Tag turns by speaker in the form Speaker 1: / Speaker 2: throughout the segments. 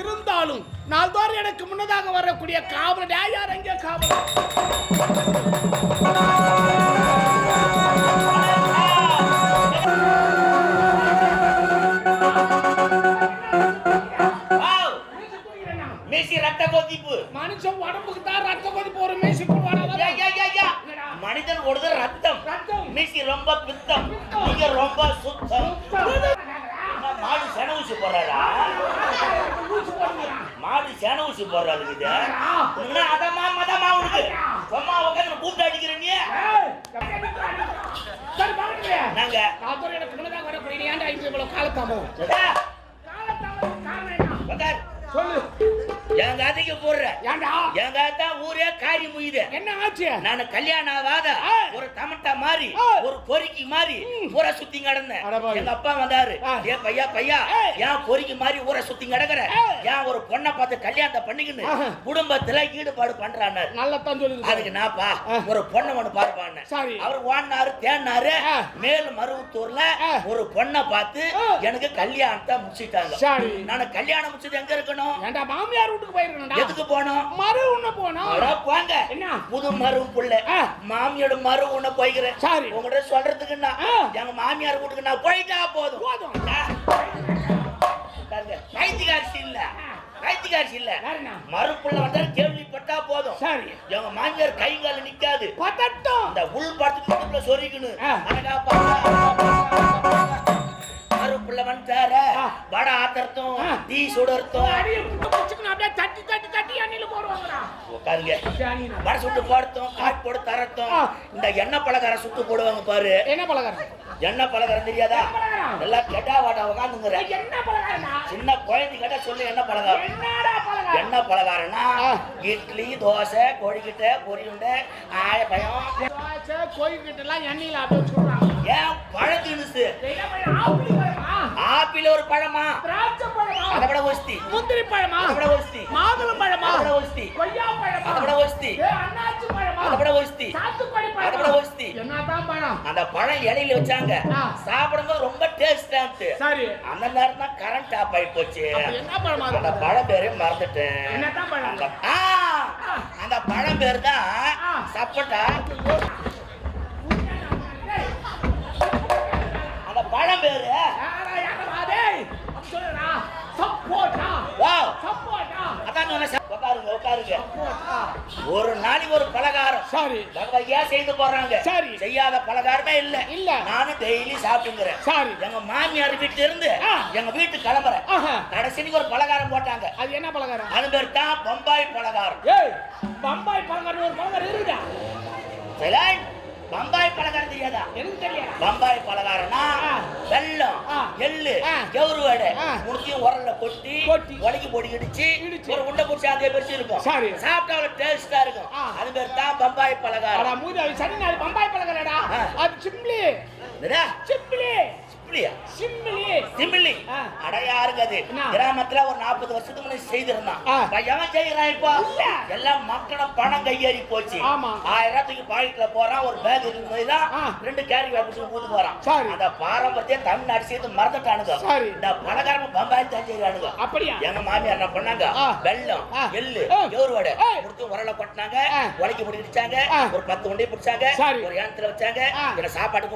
Speaker 1: இருந்தாலும் நாள்தோறும் எனக்கு முன்னதாக வரக்கூடிய காவல் யார்? எங்கே காவல்
Speaker 2: கொதிப்பு
Speaker 1: மனுஷன் உடம்புக்கு தான் ரத்த கொதிப்பு ஒரு மேசிக்கு.
Speaker 2: மனிதன் ஓடுது ரத்தம்.
Speaker 1: ரத்தம்.
Speaker 2: மெஸ்ஸி ரொம்ப பித்தம். நீங்க ரொம்ப சுத்தம். மாடு சென ஊசி போடுறாடா மாடு சென ஊசி போடுறாரு இது. அதமா மதமா உனக்கு? சும்மா உட்காந்து கூப்பிட்டு அடிக்கிற நீ?
Speaker 1: சரி பாருங்க.
Speaker 2: நாங்க
Speaker 1: எனக்கு முன்னதாக வரக்கூடிய ஏன்டா இவ்வளவு காலத்தாமம்
Speaker 2: காதைக்கு போடுற
Speaker 1: ஏன்டா
Speaker 2: என் காத்தா ஊரே காரி முயுது
Speaker 1: என்ன ஆச்சு
Speaker 2: நான் கல்யாணம் ஆகாத. ஒரு தமட்டா மாறி. ஒரு பொறுக்கி மாறி ஊரை சுத்தி கிடந்தேன். எங்க அப்பா வந்தாரு. ஏ பையா பையா. ஏன் பொறுக்கி மாறி ஊரை சுத்தி கிடக்குற. ஏன் ஒரு பொண்ணை பார்த்து கல்யாணத்தை பண்ணிக்கின்னு. குடும்பத்துல ஈடுபாடு பண்றாரு
Speaker 1: நல்லத்தான் சொல்லுது
Speaker 2: அதுக்கு நான்ப்பா
Speaker 1: ஆ.
Speaker 2: ஒரு பொண்ணை ஒண்ணு பார்ப்பான்னு. அவர் வாடினாரு தேடினாரு. மேல் மருவத்தூர்ல. ஒரு பொண்ணை பார்த்து. எனக்கு கல்யாணத்தை முடிச்சிட்டாங்க. நான் கல்யாணம் முடிச்சது எங்க இருக்கணும்
Speaker 1: மாமியார் வீட்டுக்கு
Speaker 2: எதுக்கு போனோம்
Speaker 1: மறு உண்ண போனோம்
Speaker 2: அட போங்க
Speaker 1: என்ன?
Speaker 2: புது மருவு புள்ள. மாமியோட மரு உன்ன போய்க்கிறேன்
Speaker 1: சரி.
Speaker 2: உங்ககிட்ட சொல்றதுக்குன்னா. எங்க மாமியார் வீட்டுக்கு நான் போயிட்டா போதும்
Speaker 1: போதும்.
Speaker 2: பைத்தியக்காரசி இல்ல பைத்தியக்காரசி இல்ல? மறுப்புள்ள வந்தா கேள்விப்பட்டா போதும்
Speaker 1: சரி
Speaker 2: எங்க மாமியார் கை கால நிக்காது
Speaker 1: பதட்டம்
Speaker 2: அந்த உள் படத்துக்கு சொரிக்கணும். அழகா பாருங்க.
Speaker 1: ஆ.
Speaker 2: டீ
Speaker 1: புட்டு பிடிச்சுக்கணும் அப்படியே தட்டி தட்டி தட்டி எண்ணெயில போடுவாங்கடா
Speaker 2: உட்காருங்க. வடை சுட்டு போடுத்தோம் காட் போடு தரத்தோம். இந்த எண்ணெய் பலகாரம் சுட்டு போடுவாங்க பாரு
Speaker 1: என்ன பலகாரம்
Speaker 2: எண்ணெய் பலகாரம் தெரியாதா? எல்லாம் கெட்டா வாட்டா உட்காந்துங்கிற
Speaker 1: என்ன பலகாரம்டா
Speaker 2: சின்ன குழந்தை கேட்டா சொல்லு என்ன பலகாரம்
Speaker 1: என்னடா பலகாரம்
Speaker 2: எண்ணெய் பலகாரம்னா. இட்லி தோசை கோழிக்கிட்ட பொரியுண்டை ஆயப்பயம்
Speaker 1: தோசை, கோழிக்கிட்ட எல்லாம் எண்ணெயில அப்படியே சுடுறாங்க
Speaker 2: ஏன்
Speaker 1: என்ன பழம்? ஆப்பிள்
Speaker 2: ஒரு பழமா?
Speaker 1: திராட்சை பழமா?
Speaker 2: அதை விட ஒஸ்தி.
Speaker 1: முந்திரி பழமா?
Speaker 2: அதை விட ஒஸ்தி.
Speaker 1: மாதுளம் பழமா?
Speaker 2: அதை விட ஒஸ்தி.
Speaker 1: கொய்யா பழமா?
Speaker 2: அதை விட ஒஸ்தி
Speaker 1: பழமா?
Speaker 2: அதை விட ஒஸ்தி
Speaker 1: சாத்துக்குடி
Speaker 2: அதை விட
Speaker 1: பழமா
Speaker 2: ஒஸ்தி
Speaker 1: என்னதான் பழம்
Speaker 2: அந்த பழம் இலையில வச்சாங்க. சாப்பிடும்போது ரொம்ப டேஸ்டா இருந்துச்சு
Speaker 1: சரி.
Speaker 2: அந்த நேரம் தான் கரண்ட் ஆஃப் போச்சு.
Speaker 1: என்ன பழமா
Speaker 2: அந்த
Speaker 1: இருக்கு?
Speaker 2: பழம் பேரே மறந்துட்டேன்.
Speaker 1: என்னதான் பழம்?
Speaker 2: அந்த பழம் பேர் தான். சப்போட்டா. அந்த பழம் பேரு.
Speaker 1: சப்போட்டா, சப்போட்டா,
Speaker 2: அதான் ஒரு நாளைக்கு ஒரு பலகாரம்.
Speaker 1: சரி.
Speaker 2: பகவதியா செய்து போடுறாங்க?
Speaker 1: சரி.
Speaker 2: செய்யாத பலகாரமே இல்ல.
Speaker 1: இல்ல.
Speaker 2: நானும் டெய்லி சாப்பிட்டுங்கிறேன்.
Speaker 1: சரி.
Speaker 2: எங்க மாமியார் வீட்டுல இருந்து. எங்க வீட்டுக்கு கிளம்புறேன். கடைசிக்கு ஒரு பலகாரம் போட்டாங்க.
Speaker 1: அது என்ன பலகாரம்?
Speaker 2: அது பேர் தான் பம்பாய் பலகாரம்.
Speaker 1: பம்பாய் பலகாரம் ஒரு பலகாரம் இருக்குதா
Speaker 2: பம்பாய் பலகாரம் தெரியாதா
Speaker 1: எனக்கு தெரியாது
Speaker 2: பம்பாய் பலகாரம்னா
Speaker 1: ஆ.
Speaker 2: எள்ளு. கவுரு வடை. முழுக்கையும் உரல்ல கொட்டி
Speaker 1: கொட்டி.
Speaker 2: உலக்கி பொடி இடிச்சு. ஒரு உண்டை பிடிச்சி அதே பெருசு இருக்கும்
Speaker 1: சரி.
Speaker 2: சாப்பிட்டா அவ்வளவு டேஸ்டா இருக்கும். அது பேர் தான் பம்பாய் பலகாரம்
Speaker 1: மூதாவி சரி நாள் பம்பாய் பலகாரடா. அது சிம்லி? சிம்லி
Speaker 2: இப்படியா
Speaker 1: சிம்லி.
Speaker 2: அடையாருங்க அது? கிராமத்துல ஒரு நாற்பது வருஷத்துக்கு முன்னாடி செய்திருந்தான் எவன் செய்யறான் இப்போ. எல்லாம் மக்கள பணம் கையேறி போச்சு. ஆயிரம் ரூபாய்க்கு பாக்கெட்ல போறான் ஒரு பேக். ரெண்டு கேரி வாப்பிட்டு ஊத்து போறான்
Speaker 1: சரி.
Speaker 2: அந்த தமிழ்நாடு சேர்த்து மறந்துட்டானுங்க. இந்த பலகாரம் பம்பாய் தான் செய்யறானுங்க
Speaker 1: அப்படியா
Speaker 2: எங்க மாமியார் என்ன பண்ணாங்க
Speaker 1: ஆ.
Speaker 2: எள்ளு. கவுருவடை
Speaker 1: ஏய்.
Speaker 2: கொடுத்து உரல கொட்டினாங்க. உலக்கி. ஒரு பத்து உண்டி பிடிச்சாங்க. ஒரு ஏனத்துல வச்சாங்க சாப்பாடு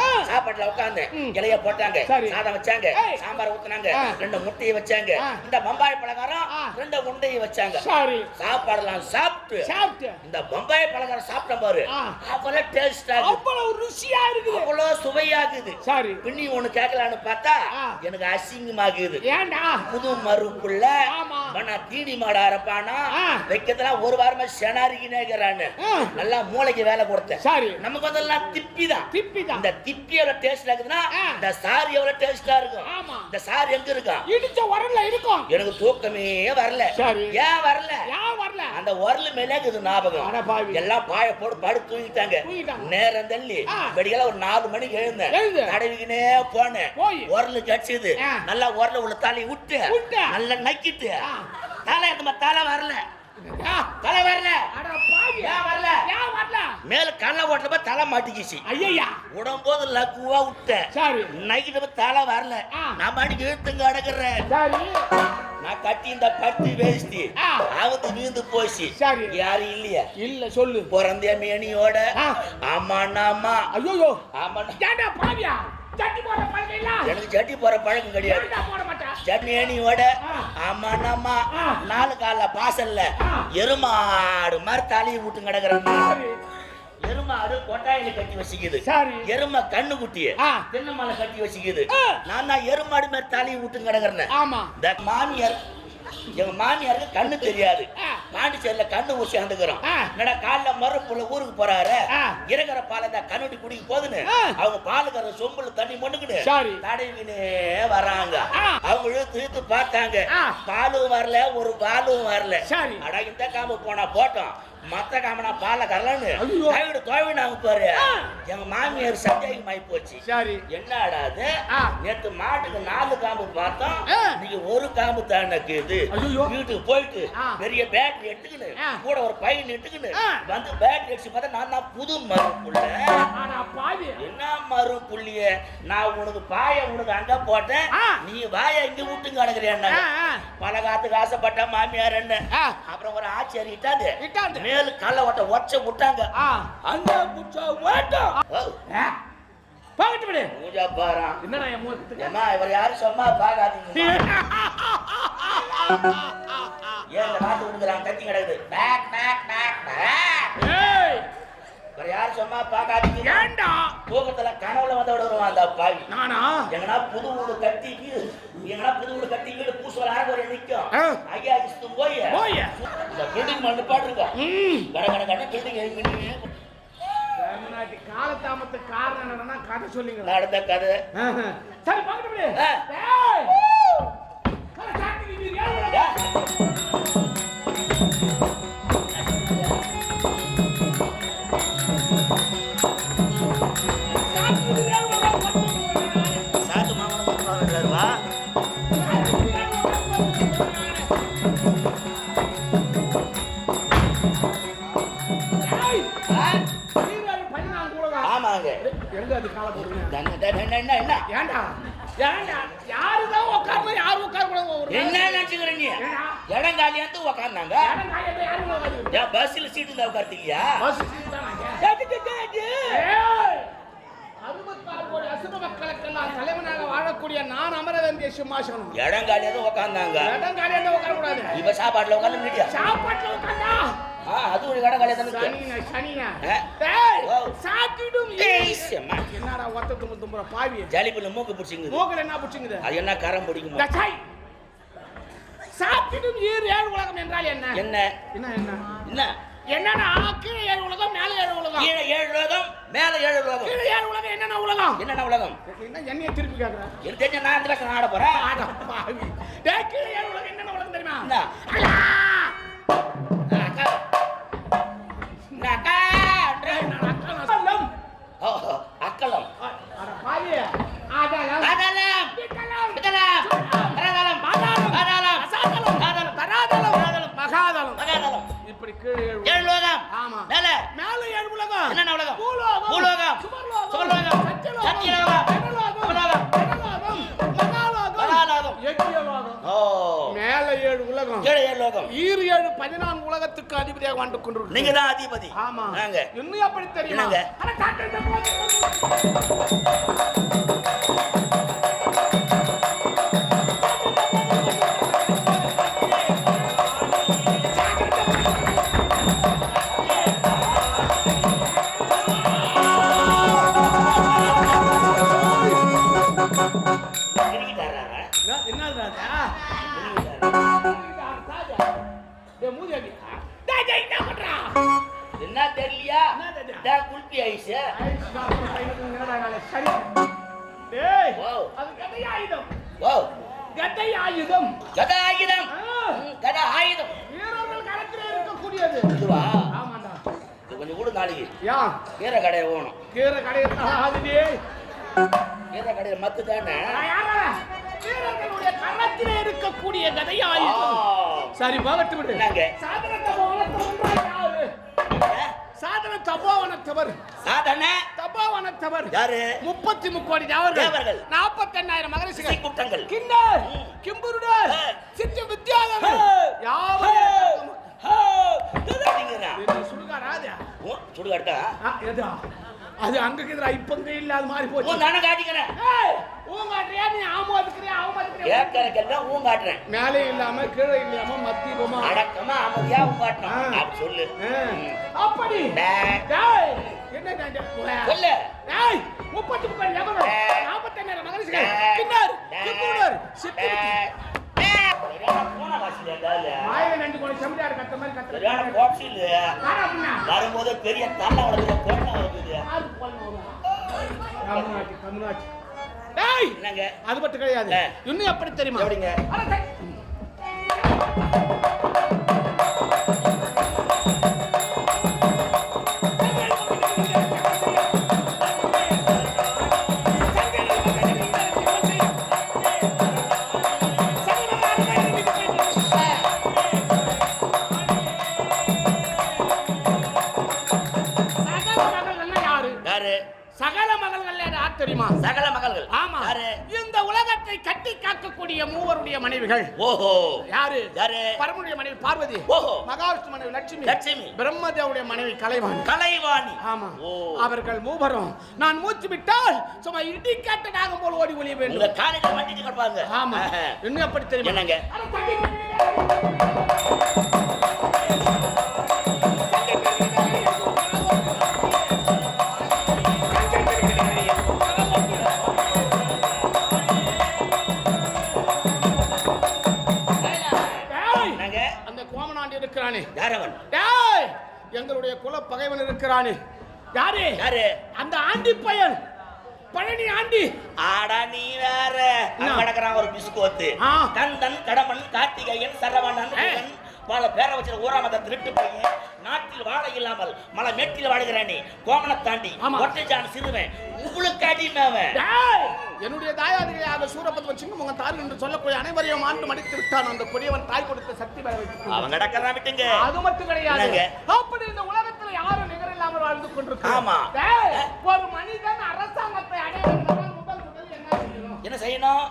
Speaker 1: ஆ.
Speaker 2: சாப்பாட்டுல உட்கார்ந்து
Speaker 1: ம்.
Speaker 2: இலைய போட்டாங்க
Speaker 1: சரி.
Speaker 2: சாதம் வச்சாங்க. சாம்பார் ஊத்துனாங்க. ரெண்டு முட்டையை வச்சாங்க. இந்த பம்பாய் பலகாரம். ரெண்டு உண்டையை வச்சாங்க
Speaker 1: சரி
Speaker 2: சாப்பாடுலாம் சாப்பிட்டு
Speaker 1: சாப்பிட்டு.
Speaker 2: இந்த பம்பாய் பலகாரம் சாப்பிட்ட பாரு. அவ்வளவு டேஸ்டா
Speaker 1: அவ்வளவு ருசியா இருக்குது.
Speaker 2: அவ்வளவு சுவையாகுது.
Speaker 1: சரி.
Speaker 2: பின்னி ஒண்ணு கேட்கலான்னு பார்த்தா. எனக்கு அசிங்கமாகுது.
Speaker 1: ஏன்டா
Speaker 2: புது மறுப்புள்ள
Speaker 1: ஆமா.
Speaker 2: மனா தீனி மாடா இருப்பானா
Speaker 1: ஆ.
Speaker 2: வைக்கிறதுலாம் ஒரு வாரமா செனாரிக்கினேங்கிறான்னு. நல்லா மூளைக்கு வேலை கொடுத்தேன்.
Speaker 1: சரி.
Speaker 2: நமக்கு அதெல்லாம் திப்பி தான்
Speaker 1: திப்பிதான்.
Speaker 2: இந்த திப்பி எவ்வளவு டேஸ்டா இருக்குதுன்னா. இந்த சாரி எவ்வளவு டேஸ்டா இருக்கும்?
Speaker 1: ஆமா.
Speaker 2: இந்த சாரி எங்க இருக்கா?
Speaker 1: இடிச்ச உரல்ல இருக்கும்.
Speaker 2: எனக்கு தூக்கமே வரல.
Speaker 1: சரி.
Speaker 2: ஏன் வரல?
Speaker 1: ஏன் வரல
Speaker 2: அந்த உரல் மேலே இருக்குது ஞாபகம். எல்லாம் பாய போட்டு படுத்து தூங்கிட்டாங்க. நேரம் தள்ளி. வெடிகள ஒரு நாலு மணிக்கு எழுந்தேன்
Speaker 1: எழுந்து.
Speaker 2: தடவிக்கினே போனேன். உரல் கடிச்சது. நல்லா உரல உள்ள தலை விட்டு. நல்லா நக்கிட்டு. தலை அந்த தலை வரல தலை வரல? மேல கல்ல ஓட்டப்ப தலை மாட்டிக்கிச்சு.
Speaker 1: ஐயையா.
Speaker 2: உடம்போது லக்குவா விட்டேன்
Speaker 1: சரி.
Speaker 2: நைட்டு தலை வரல. நான் அடிக்கு இழுத்துங்க அடக்குறேன். நான் கட்டி இந்த கட்டி வேஸ்டி
Speaker 1: ஆ.
Speaker 2: அவுத்து வீந்து போச்சு. யாரும் இல்லையா?
Speaker 1: இல்ல சொல்லு.
Speaker 2: பிறந்த மேனியோட.
Speaker 1: ஆ.
Speaker 2: ஆமாண்ணாமா
Speaker 1: ஐயோ பாவியா? சட்டி போட பழக்கம் இல்ல
Speaker 2: எனக்கு சட்டி போற பழக்கம் கிடையாது.
Speaker 1: ஏண்டா போட மாட்டா?
Speaker 2: சட்னியோட
Speaker 1: ஆ.
Speaker 2: ஆமாண்ணாமா
Speaker 1: ஆ.
Speaker 2: நாலு கால பாசல்ல. எருமாடு மாதிரி தலையை விட்டு கிடக்குறேன்.
Speaker 1: சரி.
Speaker 2: எருமாடு கொட்டாயில கட்டி வச்சுக்குது எருமை கண்ணு குட்டிய. தென்னமலை கட்டி வச்சுக்குது. நான் தான் எருமாடு மாதிரி தலையை விட்டு கிடக்குறேன்
Speaker 1: ஆமா.
Speaker 2: இந்த மாமியார் எங்க மாமியாருக்கு கண்ணு தெரியாது. பாண்டிச்சேரியில கண்ணு ஊசி சேர்ந்துக்கிறோம்
Speaker 1: ஆ.
Speaker 2: என்னடா காலைல மறுப்புல ஊருக்கு போறாரு
Speaker 1: ஆ.
Speaker 2: இறங்குற பாலை தான் கண்ணுடி குடிக்க போதுன்னு
Speaker 1: ஆ.
Speaker 2: அவங்க பாலுக்கற சொம்புல தண்ணி மொண்டுக்கிட்டு. தடவினே வராங்க. அவங்க இழுத்து இழுத்து பார்த்தாங்க. பாலும் வரல ஒரு பாலும் வரல. அட இந்த காம்பு போனா போட்டோம் மத்த காமனா பால கரலன்னு. தவிடு துவைனாங்க பாரு
Speaker 1: ஆ.
Speaker 2: எங்க மாமியார் சந்தேகமாயி போச்சு
Speaker 1: சரி
Speaker 2: என்னடா அது. நேத்து மாட்டுக்கு நாலு காம்பு பார்த்தோம். நீங்க ஒரு காம்பு தானே கேது
Speaker 1: ஐயோ.
Speaker 2: வீட்டுக்கு போயிட்டு. பெரிய பேட்டரி எடுத்துக்கின்னு
Speaker 1: ஆ.
Speaker 2: கூட ஒரு பையன் எடுத்துக்கின்னு
Speaker 1: ஆ.
Speaker 2: வந்து பேட்டரி அடிச்சு பார்த்தா நான் தான் புது
Speaker 1: ஆனா பாவி
Speaker 2: என்ன மறு புள்ளிய நான் உனக்கு பாய உனக்கு அங்க போட்டேன். நீ வாய இங்க விட்டு கிடக்குறேன். பல காத்துக்கு ஆசைப்பட்ட மாமியார் என்ன. அப்புறம் ஒரு ஆச்சரி இட்டாது
Speaker 1: இட்டாந்து.
Speaker 2: மேலு கல்ல ஒட்ட ஒச்ச விட்டாங்க. அங்க புச்சா ஓட்டம்.
Speaker 1: போகட்டு விடு.
Speaker 2: பூஜா பாரா.
Speaker 1: என்னடா என்
Speaker 2: ஏமா இவர் யாரும் சும்மா பார்க்காதீங்க ஏன் இந்த கத்தி கிடக்குது. பேக் பேக் பேக் யாரும் சும்மா பார்க்காதீங்க.
Speaker 1: ஏண்டா?
Speaker 2: தூக்கத்துல கனவுல வந்து வருவான் அந்த பாவி
Speaker 1: நானா?
Speaker 2: எங்கனா புது வீடு கட்டி வீடு எங்கனா புது வீடு கட்டி வீடு பூசுவல் அரை ஒரு நிக்கும்.
Speaker 1: ஆ.
Speaker 2: ஐயா இஸ்து போய்.
Speaker 1: போய்.
Speaker 2: இந்த பில்டிங் மண்ணு பாட்டுருக்கா கட கட கட பில்டிங்
Speaker 1: காலதாமத்துக்கு காரணம் என்னன்னா கதை சொல்லிங்க.
Speaker 2: நடந்த கதை.
Speaker 1: சரி
Speaker 2: ஆமாங்க
Speaker 1: எங்க அது காலை போடுங்க?
Speaker 2: என்ன, என்ன?
Speaker 1: ஏன்டா? யாருதான் உட்காரணும், யாரும் உட்காரக்கூடாது ஒரு நாள்.
Speaker 2: என்ன நினைச்சுக்கிற நீ? இடம் காலியாந்து
Speaker 1: உட்காருது?
Speaker 2: ஏன் பஸ்ல சீட்டு இருந்தா உட்கார்த்திக்கியா
Speaker 1: பஸ் சீட் தானாங்க? ஏய்! அறுபத்தாறு கோடி அசுர மக்களுக்கெல்லாம் தலைவனாக வாழக்கூடிய நான் அமர வேண்டிய சிம்மாசனம்
Speaker 2: உக்காந்தாங்க
Speaker 1: இடம் காலியா உட்காரக்கூடாது
Speaker 2: இப்ப சாப்பாட்டுல உட்காந்து முடியா
Speaker 1: சாப்பாட்டுல உட்காந்தா
Speaker 2: அது ஒரு இடம் காலியா தானே.
Speaker 1: சாப்பிடும்
Speaker 2: ஏய், செம்ம.
Speaker 1: என்னடா ஒத்த தும்பு தும்புற பாவி.
Speaker 2: ஜலிப்புல மூக்கு பிடிச்சிங்குது
Speaker 1: மூக்கல என்ன புடிச்சுங்குது
Speaker 2: அது என்ன கரம் பிடிக்குமா?
Speaker 1: சாப்பிடும் ஈர் ஏழு உலகம் என்றால் என்ன?
Speaker 2: என்ன?
Speaker 1: என்ன என்ன?
Speaker 2: என்ன?
Speaker 1: என்னன்னா கீழே ஏழு உலகம் மேலே ஏழு உலகம்.
Speaker 2: கீழே ஏழு உலகம் மேல ஏழு உலகம்.
Speaker 1: கீழே ஏழு உலகம் என்னென்ன உலகம்?
Speaker 2: என்னென்ன உலகம்?
Speaker 1: என்ன என்னைய திருப்பி கேக்குறேன்
Speaker 2: எனக்கு தெரிஞ்ச நான் இந்த ஆட போறேன்?
Speaker 1: ஆடா பாவி. கீழே ஏழு உலகம் என்னென்ன உலகம் தெரியுமா?
Speaker 2: உலகம்.
Speaker 1: ஈர் ஏழு பதினான்கு உலகத்துக்கு அதிபதியாக வந்து கொண்டிருக்கிறோம்.
Speaker 2: நீங்க தான் அதிபதி.
Speaker 1: ஆமா.
Speaker 2: நாங்க
Speaker 1: இன்னும் எப்படி தெரியுமா? களத்திலே இருக்கக்கூடியது
Speaker 2: இதுவா?
Speaker 1: ஆமாண்டா.
Speaker 2: இது கொஞ்சம் கூட நாளைக்கு.
Speaker 1: யா.
Speaker 2: கீரை கடையை போகணும்.
Speaker 1: கீரை கடையில் ஆகுது
Speaker 2: கீரை கடையில் மத்து தானே?
Speaker 1: வீரர்களுடைய களத்திலே இருக்கக்கூடிய கதை ஆயுதம் சரி போகட்டு விடு.
Speaker 2: என்னங்க?
Speaker 1: சாதனத்தை யாரு? சாதன தபோவனத்தவர்
Speaker 2: சாதன?
Speaker 1: தபோவனத்தவர்
Speaker 2: யாரு?
Speaker 1: முப்பத்தி முக்கோடி தேவர்கள்.
Speaker 2: தேவர்கள்.
Speaker 1: நாற்பத்தி எண்ணாயிரம் மகரிஷிகள்.
Speaker 2: கூட்டங்கள்
Speaker 1: கிண்ணர்
Speaker 2: ம்.
Speaker 1: கிம்புருடர் வித்யாதர்கள்
Speaker 2: ஆ.
Speaker 1: யாவரும்
Speaker 2: சுடுகாட்டா?
Speaker 1: அது அங்க இருக்குதுடா இப்ப இங்க இல்ல அது மாதிரி போச்சு.
Speaker 2: தானே காட்டிக்கிறேன்.
Speaker 1: ஏய், உன் காட்டுறியா நீ ஆமோதுக்கிறியா அவமதிக்கிறியா
Speaker 2: கேட்கறக்கெல்லாம் ஊன் காட்டுறேன்
Speaker 1: மேலே இல்லாம கீழே இல்லாம மத்தியமா
Speaker 2: அடக்கமா அமைதியா ஊன் காட்டணும்
Speaker 1: ஆ.
Speaker 2: அப்படி சொல்லு.
Speaker 1: அப்படி. என்ன.
Speaker 2: சொல்லு
Speaker 1: டேய், முப்பத்தி முப்பது எவரும்
Speaker 2: டேய்.
Speaker 1: நாற்பத்தெண்ணாயிரம் மகரிஷிகள்
Speaker 2: டேய்.
Speaker 1: கிண்ணர்
Speaker 2: டேய்.
Speaker 1: கிம்புருடர் சித்தி
Speaker 2: டேய். டேய். சரியான பூனை வாசல் ஏதாவது.
Speaker 1: மாயில நண்டு கொண்டு செம்மறியாடு கத்த மாதிரி கத்துற
Speaker 2: சரியான கோப்ஸில்
Speaker 1: ஆனா அப்படின்னா
Speaker 2: வரும்போது பெரிய தள்ள வளர்க்குற கோட்டை வருது
Speaker 1: யாரு போன தமிழ்நாட்டு தமிழ்நாட்டு. டேய்
Speaker 2: என்னங்க?
Speaker 1: அது மட்டும் கிடையாது. இன்னும் எப்படி தெரியுமா?
Speaker 2: எப்படிங்க?
Speaker 1: யாரு?
Speaker 2: யாரு?
Speaker 1: பரமனுடைய மனைவி பார்வதி.
Speaker 2: ஓஹோ.
Speaker 1: மகாவிஷ்ணு மனைவி லட்சுமி.
Speaker 2: லட்சுமி.
Speaker 1: பிரம்மதேவுடைய மனைவி கலைவாணி.
Speaker 2: கலைவாணி.
Speaker 1: ஆமா. அவர்கள் மூவரும். நான் மூச்சு விட்டால் சும்மா இடி காட்ட நாகம் போல் ஓடி ஒளிய வேண்டும்.
Speaker 2: காலையில வண்டிட்டு கிடப்பாங்க.
Speaker 1: ஆமா. இன்னும் எப்படி தெரியுமா?
Speaker 2: என்னங்க?
Speaker 1: இருக்கிறானே?
Speaker 2: யார் அவன்
Speaker 1: டேய் எங்களுடைய குல பகைவன் இருக்கிறானே. யாரு?
Speaker 2: யாரு?
Speaker 1: அந்த ஆண்டி பையன். பழனி ஆண்டி.
Speaker 2: ஆடா நீ வேற. கிடக்குறான் ஒரு பிஸ்கோத்து. கந்தன் கடமன் கார்த்திகேயன் சரவணன் பல பேரை வச்சு ஊராமத திருட்டு பையன். நாட்டில் வாழ இல்லாமல் மலை மேட்டில் வாழுகிறான். கோமனை தாண்டி. ஒற்றைச்சான் சிறுவன். உங்களுக்கு அடிமவன்
Speaker 1: என்னுடைய அந்த சூரபத்ம சிங்கம் உங்க தாரு என்று சொல்லக்கூடிய அனைவரையும் ஆண்டு மடித்து விட்டான் அந்த கொடியவன் தாய் கொடுத்த சக்தி
Speaker 2: அவன் கிடக்கிறான் விட்டுங்க
Speaker 1: அது மட்டும் கிடையாது? அப்படி இந்த உலகத்துல யாரும் நிகர் இல்லாமல் வாழ்ந்து. டேய், ஒரு மனிதன் அரசாங்கத்தை அடைய முதல் முதல் என்ன செய்யணும்?
Speaker 2: என்ன செய்யணும்?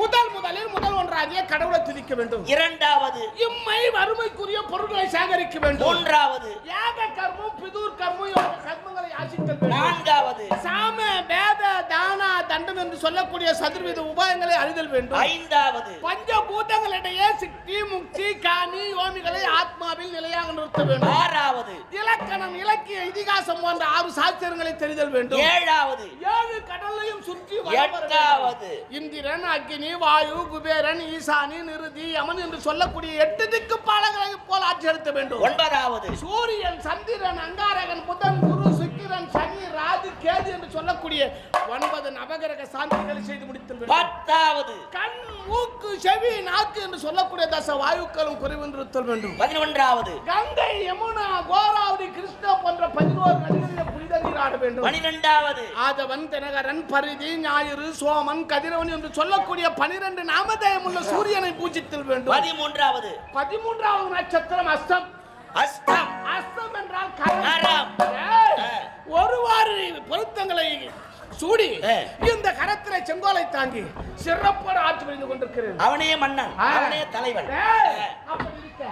Speaker 1: முதல் முதலில் முதல் ஒன்றாகிய கடவுளை துதிக்க வேண்டும்.
Speaker 2: இரண்டாவது
Speaker 1: இம்மை வறுமைக்குரிய பொருட்களை சேகரிக்க வேண்டும்.
Speaker 2: மூன்றாவது
Speaker 1: யாக கர்மம் பிதூர் கர்மம் கர்மங்களை யாசித்தல்
Speaker 2: நான்காவது
Speaker 1: சாம வேத தானா தண்டம் என்று சொல்லக்கூடிய சதுர்வித உபாயங்களை அறிதல் வேண்டும்.
Speaker 2: ஐந்தாவது.
Speaker 1: பஞ்சபூதங்களிடையே சித்தி முக்தி காணி யோமிகளை ஆத்மாவில் நிலையாக நிறுத்த வேண்டும்.
Speaker 2: ஆறாவது.
Speaker 1: இலக்கணம் இலக்கிய இதிகாசம் போன்ற ஆறு சாஸ்திரங்களை தெரிதல் வேண்டும்.
Speaker 2: ஏழாவது.
Speaker 1: ஏழு கடலையும் சுற்றி.
Speaker 2: எட்டாவது.
Speaker 1: இந்திரன் அக்னி வாயு குபேரன் ஈசானி நிருதி யமன் என்று சொல்லக்கூடிய எட்டு திக்கு பாலங்களை போல் ஆட்சி வேண்டும்.
Speaker 2: ஒன்பதாவது.
Speaker 1: சூரியன் சந்திரன் அங்காரகன் புதன் குரு சுக்கிரன் சனி ராகு கேது என்று சொல்லக்கூடிய ஒன்பது நவகிரக சாந்திகளை செய்து வேண்டும்
Speaker 2: பத்தாவது.
Speaker 1: கண் மூக்கு செவி நாக்கு என்று சொல்லக்கூடிய தச வாயுக்களும் குறைவின்றிருத்தல் வேண்டும்.
Speaker 2: பதினொன்றாவது.
Speaker 1: கங்கை யமுனா கோதாவரி கிருஷ்ணா போன்ற பதினோரு நதிகளில் புனித நீராட வேண்டும்.
Speaker 2: பனிரெண்டாவது.
Speaker 1: ஆதவன் தினகரன் பரிதி ஞாயிறு சோமன் கதிரவன் என்று சொல்லக்கூடிய பனிரெண்டு நாமதேயம் உள்ள சூரியனை பூஜித்தல் வேண்டும்.
Speaker 2: பதிமூன்றாவது.
Speaker 1: பதிமூன்றாவது நட்சத்திரம் அஸ்தம்.
Speaker 2: அஷ்டம்
Speaker 1: அஸ்தம் என்றால்
Speaker 2: ஆ.
Speaker 1: ஒருவாறு பொருத்தங்களை சூடி. இந்த கரத்தில செங்கோலை தாங்கி சிறப்பான ஆட்சி புரிந்து கொண்டிருக்கிறேன்.
Speaker 2: அவனே மன்னன் அவனே தலைவன்.
Speaker 1: அப்படி இருக்க.